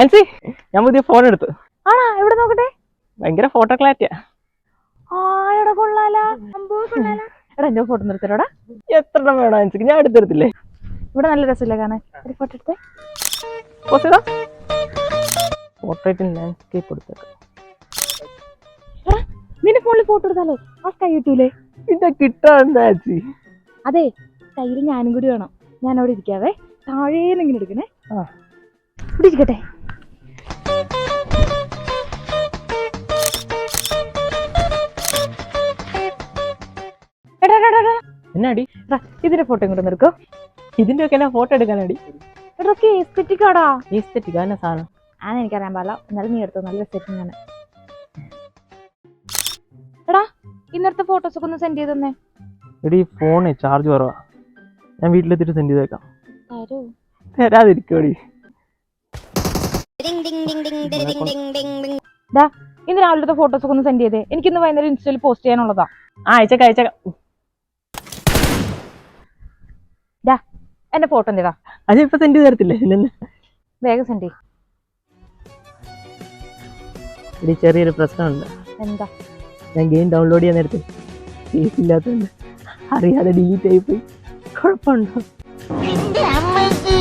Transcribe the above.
ആൻസി ഞാൻ പുതിയ ഫോൺ എടുത്തു. ആണാ എവിടെ നോക്കട്ടെ? ഭയങ്കര ഫോട്ടോ ക്ലാരിറ്റിയാ. ആ എടാ കൊള്ളാലാ. എടാ എന്റെ ഫോട്ടോ നിർത്തലോടാ എത്ര എണ്ണം വേണം ആൻസിക്ക്? ഞാൻ എടുത്തിരുത്തില്ലേ? ഇവിടെ നല്ല രസമില്ല കാണാൻ? ഒരു ഫോട്ടോ എടുത്തേ. പോസ്റ്റ് ചെയ്താ? ലാൻഡ്സ്കേപ്പ് എടുത്തേക്കാം എടാ നിന്റെ ഫോണിൽ ഫോട്ടോ എടുത്താലോ? ആ സ്കൈ കിട്ടൂലേ പിന്നെ കിട്ടാൻ അതെ കയ്യിൽ ഞാനും കൂടി വേണം. ഞാൻ അവിടെ ഇരിക്കാവേ. താഴേന്ന് ഇങ്ങനെ എടുക്കണേ ഇവിടെ ഇരിക്കട്ടെ. എന്നാടി? ഇതിന്റെ ഫോട്ടോ ഇങ്ങോട്ട് നിർക്കോ ഇതിന്റെ ഒക്കെ എന്നാ ഫോട്ടോ എടുക്കാനാടി? ഇതൊക്കെ എസ്തെറ്റിക് ആടാ. ഈസ്തെറ്റിക് എന്നാ സാധനം? എനിക്ക് എനിക്കറിയാൻ പാടില്ല. എന്നാലും നീ എടുത്തോ നല്ല സെറ്റിംഗ് ആണ് എടാ ഇന്നത്തെ ഫോട്ടോസ് ഒക്കെ ഒന്ന് സെൻഡ് ചെയ്ത് തന്നെ എടി ഫോണ് ചാർജ് കുറവാ. ഞാൻ വീട്ടിലെത്തിട്ട് സെൻഡ് ചെയ്തേക്കാം. തരൂ. തരാതിരിക്കോടി ഇന്ന് രാവിലത്തെ ഫോട്ടോസ് ഒക്കെ ഒന്ന് സെൻഡ് ചെയ്തേ. എനിക്ക് എനിക്കിന്ന് വൈകുന്നേരം ഇൻസ്റ്റയിൽ പോസ്റ്റ് ചെയ്യാനുള്ളതാ. ആ അയച്ചേക്കാം അയച്ചേക്കാം. എന്റെ ഫോട്ടോ എന്തിടാ അത് ഇപ്പൊ സെൻഡ് തരത്തില്ലേ? വേഗം സെൻഡ് ചെയ് ചെറിയൊരു പ്രശ്നമുണ്ട്. എന്താ? ഞാൻ ഗെയിം ഡൗൺലോഡ് ചെയ്യാൻ നേരത്തെ സ്പേസ് ഇല്ലാത്തതുകൊണ്ട് അറിയാതെ ഡിലീറ്റ് ആയിപ്പോയി. കുഴപ്പമുണ്ടോ? എന്റെ അമ്മയ്ക്ക്